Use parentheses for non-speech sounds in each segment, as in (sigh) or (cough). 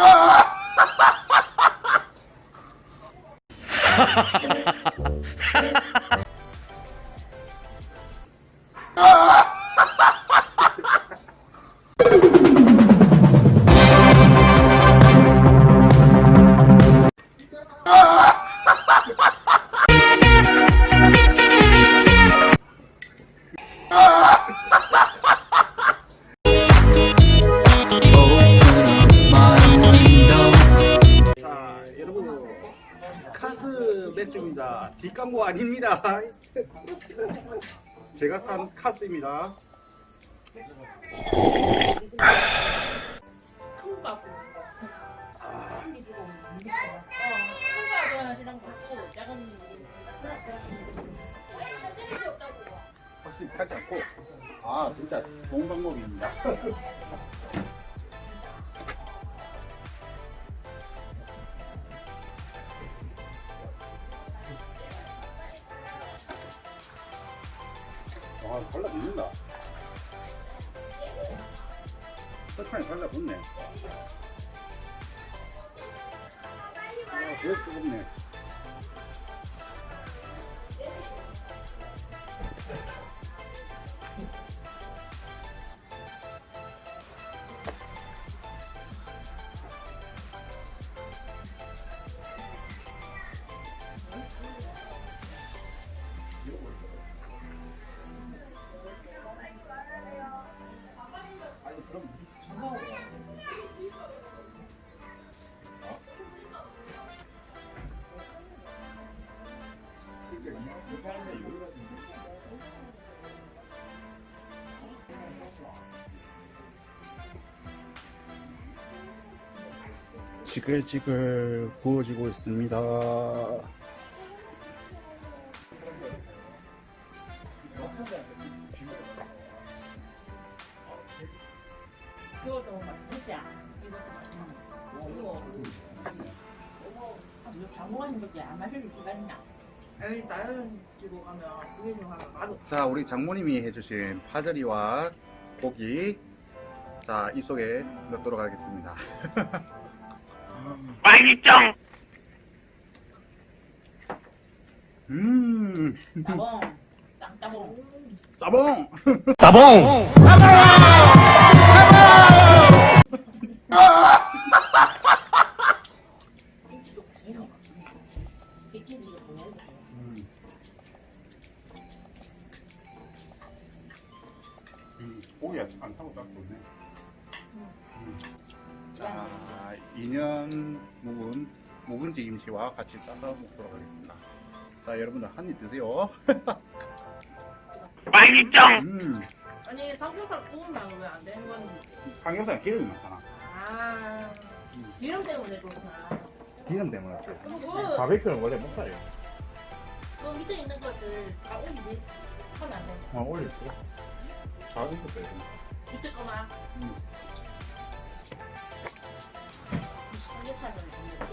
Ha ha ha! 아닙니다. 제가 산 카스입니다. 어, 아 진짜 좋은 방법입니다. 설탕이 달라붙네. 아, 되게 뜨겁네. 지글지글 구워지고 있습니다. 자, 우리 장모님이 해주신 파절이와 고기. 자, 입속에 넣도록 하겠습니다. (laughs) 맛있죠? 음, 따봉, 쌍따봉. 따봉! 김치도 보내고. 음. 음, 고기 안 타고 딱 좋네. 음. 자, 2년 묵은 묵은지 김치와 같이 싸서 먹도록 하겠습니다. 자, 여러분들 한 입 드세요. (laughs) 맛있죠? 음, 아니 삼겹살 구우면 왜 안 되는 건지 삼겹살 기름이 많잖아. 아 기름 때문에 그렇구나 기름 때문에 그렇지. 그럼 그, 바베큐는 원래 못 사요. 그 밑에 있는 것들 다 올리지 하면 안 돼. 어, 올렸어. 잘 익었다, 이거. 밑에 거만 음.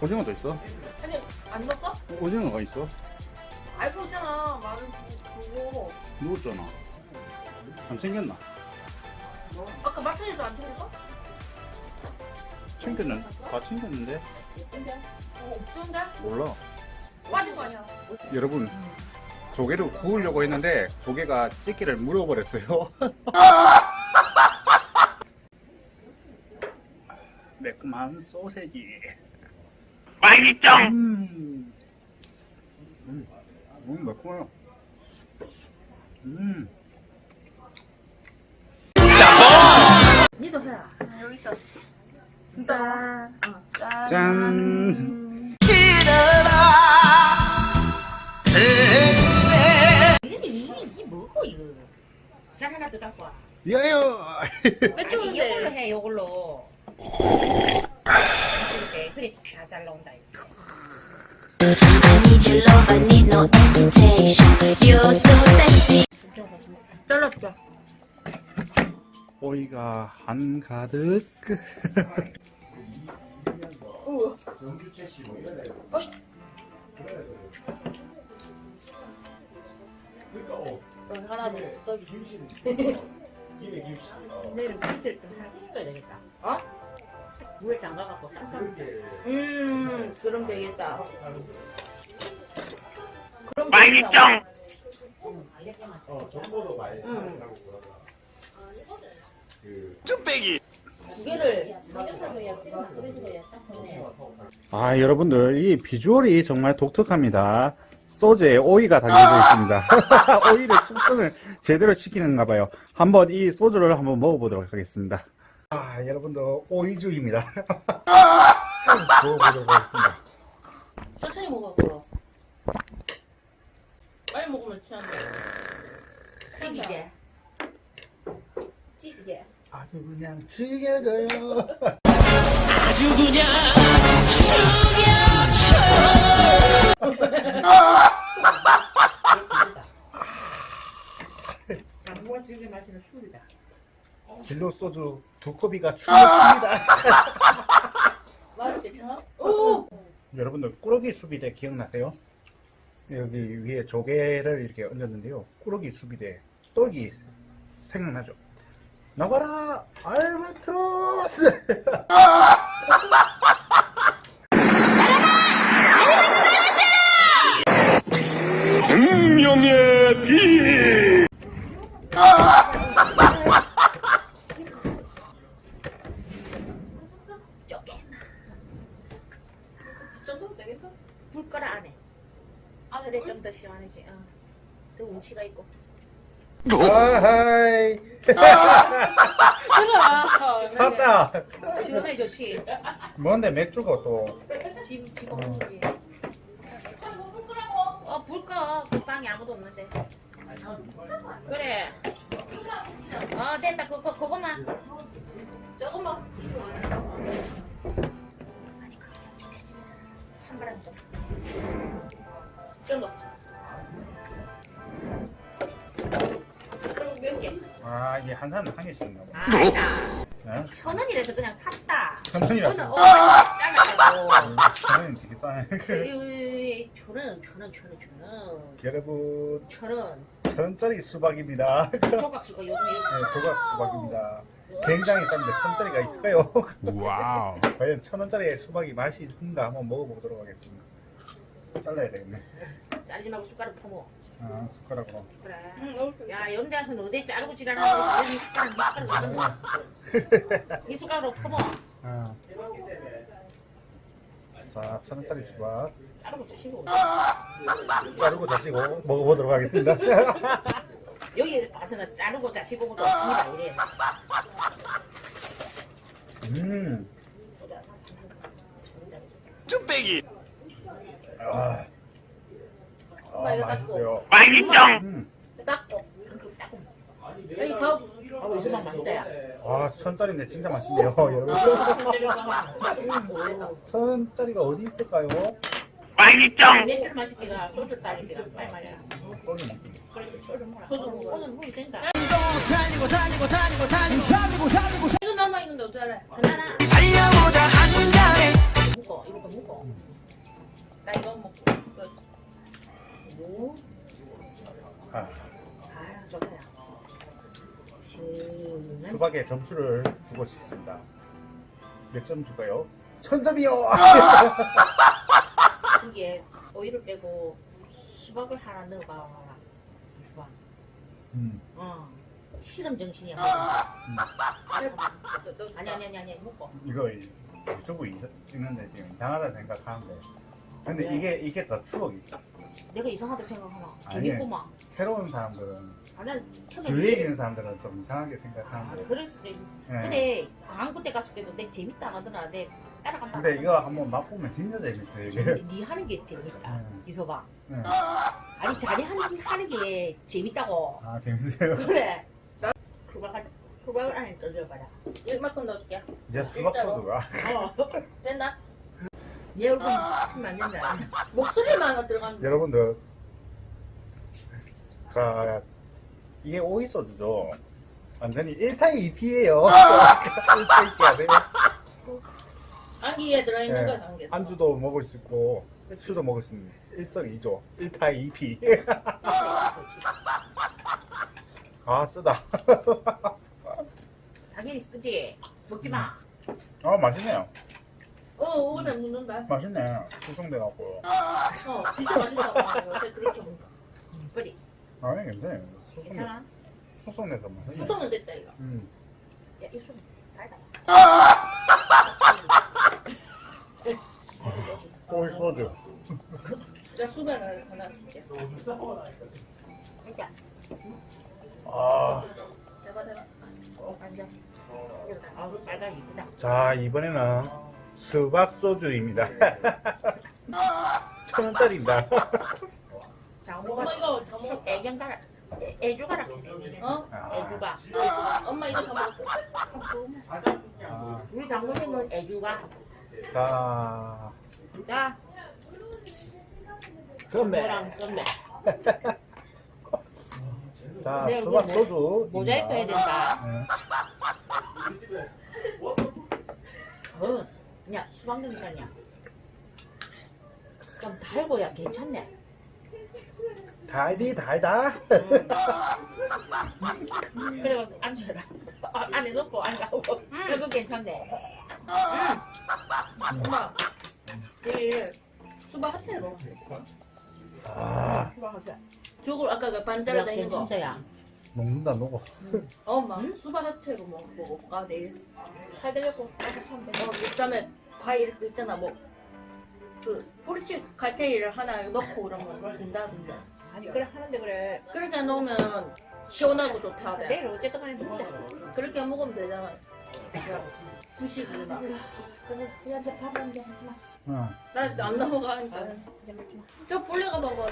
오징어도 있어? 아니 안 넣었어? 오징어가 있어? 알고 있잖아 마늘 그거 누웠잖아. 안 챙겼나? 아까 마트에서 안 챙겼어? 챙겼는, 다 챙겼는데? 없던데? 어 없던데? 몰라. 빠진 거 아니야 여러분, 조개를 구우려고 했는데, 조개가 찌개를 물어버렸어요. (laughs) 매콤한 소세지. 맛있죠? 음. 음, 음 매콤해요. 음. 니도 해라 여기 있어 짠 어, 짠. 이게 이게 뭐고 이거? 잘 하나 더 갖고 와. 야요! 이걸로 해 이걸로. 이렇게 그래 잘 나온다. 이거. I need your love, I need no hesitation. You're so sexy. 잘라줄게 오이가 한 가득. 여기 하나 더 서비스 내일은 밑을 좀 할- 씻어야 되겠다. 어? 물에 담가갖고 쌈음 그럼 되겠다. 그럼 맛있죠? 음. 쭈빼기 두 개를 아 여러분들 이 비주얼이 정말 독특합니다. 소주에 오이가 담겨져 있습니다. (laughs) 오이를 숙성을 제대로 시키는가 봐요. 한번 이 소주를 한번 먹어보도록 하겠습니다. 아 여러분들 오이주입니다. 먹어보도록 하겠습니다. 천천히 먹어. 빨리 먹으면 취한다. 찌기게. 찌기게. 아주 그냥 즐겨져요. 장모가 즐겨 마시는 술이다. 진로 소주 두 컵이가 충분합니다. 맛있게 참. 여러분들 꾸러기 수비대 기억나세요? 여기 위에 조개를 이렇게 얹었는데요. 꾸러기 수비대 떡이 생각나죠? 나가라 알바트로스! (laughs) 운명의 비 쪼개. 이 정도면 되겠어? 불 거라 안 해. 아 그래 좀 더 시원해지. 어. 더 운치가 있고. 아하이 들어와. 샀다 시원해 좋지. 뭔데 맥주가 또 집 집어 먹지. 어불 꺼. 그 방에 아무도 없는데. 그래. 어 됐다. 그거 그거만. 조금만. 아 이게 한 사람에 한 개씩인가 봐 아니다. 네? 천 원이라서 그냥 샀다. 천 원이라서. 오늘 어 짜가지고. 천 원이 되게 싸네 (laughs) 천 원, 천 원, 천 원, 천 원. 여러분 천 원. 천짜리 수박입니다 (laughs) 네, 조각 수가 요즘 이렇게. 조각 수박입니다 굉장히 싼데 천짜리가 있을까요? 와우 (laughs) 과연 천 원짜리 수박이 맛이 있는가 한번 먹어보도록 하겠습니다. 잘라야 되겠네. 자르지 말고 숟가락 퍼먹어. 아 숟가락으로. 그래. 야, 이런 데 가서는 어디 자르고 지랄하고 이 숟가락, 이 숟가락, (laughs) 이 숟가락으로 퍼먹어. 아. 자, 천 원짜리 수박 자르고 자시고. 자르고 자시고 먹어보도록 하겠습니다. (laughs) 여기 와서는 자르고 자시고도 없습니다, 이래. 음, 쭈빼기 아, 아 맛있어요. 맛있죠? 음, 닦고. 닦고. 여기 더. 하고 있으면 맛있다, 야. 아 천짜리인데 진짜 맛있네요, 여러분. 천 원짜리가 어디 있을까요? 맛있죠? 맥주 마시기가 소주 따르기가 빨리 말이야. 소주 먹기. 소주. 오늘 먹이 된다. 이거 남아 있는데 어쩌래? 하나. 묶어. 이거 묶어. 나 이거 먹고. 오. 아, 아, 좋다. 야. 시원한. 수박에 점수를 주고 싶습니다. 몇 점 줄까요? 천 점이요. 그게 오이를 빼고 수박을 하나 넣어봐. 수박. 음. 어. 실험 정신이야. 아니 아니 아니 아니 묶어. 이거 유튜브 이- 찍는데 지금 이상하다 생각하는데 근데 네. 이게 이게 더 추억이 내가 이상하다 생각하나? 아니. 재밌구만. 새로운 사람들은 아, 난 처음에 있는 사람들은 좀 이상하게 아, 생각하는데 그럴 수도 있. 예. 근데 광고 때 갔을 때도 내 재밌다 안 하더라. 내 따라간다. 근데 이거 한번 맛보면 진짜 재밌어요 이게 근데 네 하는 게 재밌다. 음. 이소봐. 예. 아니 자기 하는 하는 게 재밌다고. 아 재밌어요 그래. 그걸 그걸 안에 떠들어봐라. 이만큼 넣어줄게. 이제 수박. 소주가 어. (laughs) 된다? 내 얼굴 된다. 목소리만 들어가면 돼. 여러분들 자 이게 오이 소주죠 완전히 1타의 2피예요 1타의 2피 아세요? 안기에 들어있는 예. 거 담겨. 안주도 먹을 수 있고 술도 먹을 수 있는 일석이조 1타의 2피 (laughs) 아 쓰다 당연히 쓰지. 먹지 마. 아 맛있네요. 어, 오늘 묻는다. 맛있네. 숙성돼갖고. 어, 진짜 맛있다. 요새 그렇게 먹는다. 뿌리. 아니 근데 숙성 괜찮아? 숙성돼서 맛있네. 수성은 됐다, 이거. 음. 야, 이손 달다. 꿀 소주. 야, 수박을 하나 줄게. 그러니까 아. 대박, 대박. 완전. 아, 빨간 이쁘다. 자 이번에는 수박 소주입니다. 천 원짜리입니다. 자, 엄마 이거 다 먹었다. 애견 가라. 애- 애주 가라. 어? 애주 가. 엄마 이거 다 먹었어. 아, 우리 장모님은 애주 가. 자 자, 건배. 뭐랑 건배. 자 네, 수박 뭐- 소주. 모자이크 해야 된다. 어, 야, 수박 냄새냐. 좀 달고야 괜찮네. 달디 달다. 그래가지고 앉아라. 아, 안에 넣고 앉아고. 이거 괜찮네. 엄마, 얘 수박 먹어. 아 수박 하자. 저걸 아까 그 반자르다 있는 거. 괜찮어야. 녹는다 녹어. 어, 엄마, 수박 핫테로 먹, 먹어볼까, 내일? 살 되겠고 따뜻하면 돼. 어, 그다음에 과일 그 있잖아, 뭐. 그, 포르치 갈테이를 하나 넣고 그러면 된다던데. 아니 그래 하는데 그래. 그렇게 넣으면 시원하고 좋다. 네. 내일 어쨌든 간에 먹자. 그렇게 먹으면 되잖아. 후식이나. 그래서 우리한테 밥한잔 하지 나 안 넘어가니까. 아. 저 볼레가 먹어.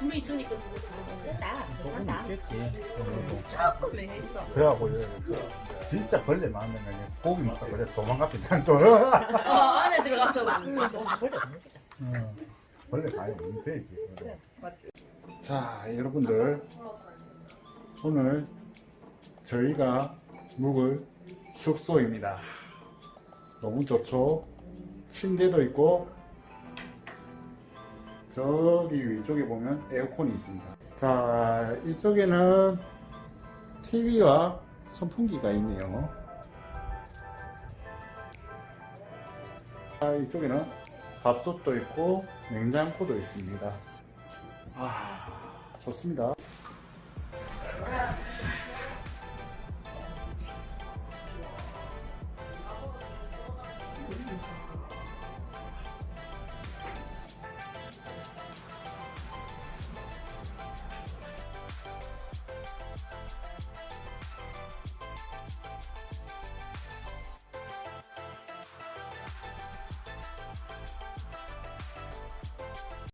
물이 있으니까 그거 좋은데. 됐다. 괜찮다. 있겠지. 조금 있어. 그래갖고 이제 진짜 벌레 많으면 그냥 고기 먹다 그래 도망갔지 좀. 어, 안에 들어가서. 응. 벌레 많이 되지. 맞지. 자, 여러분들 오늘 저희가 묵을 숙소입니다. 너무 좋죠? 침대도 있고 저기 위쪽에 보면 에어컨이 있습니다. 자, 이쪽에는 TV와 선풍기가 있네요. 자, 이쪽에는 밥솥도 있고 냉장고도 있습니다. 아, 좋습니다.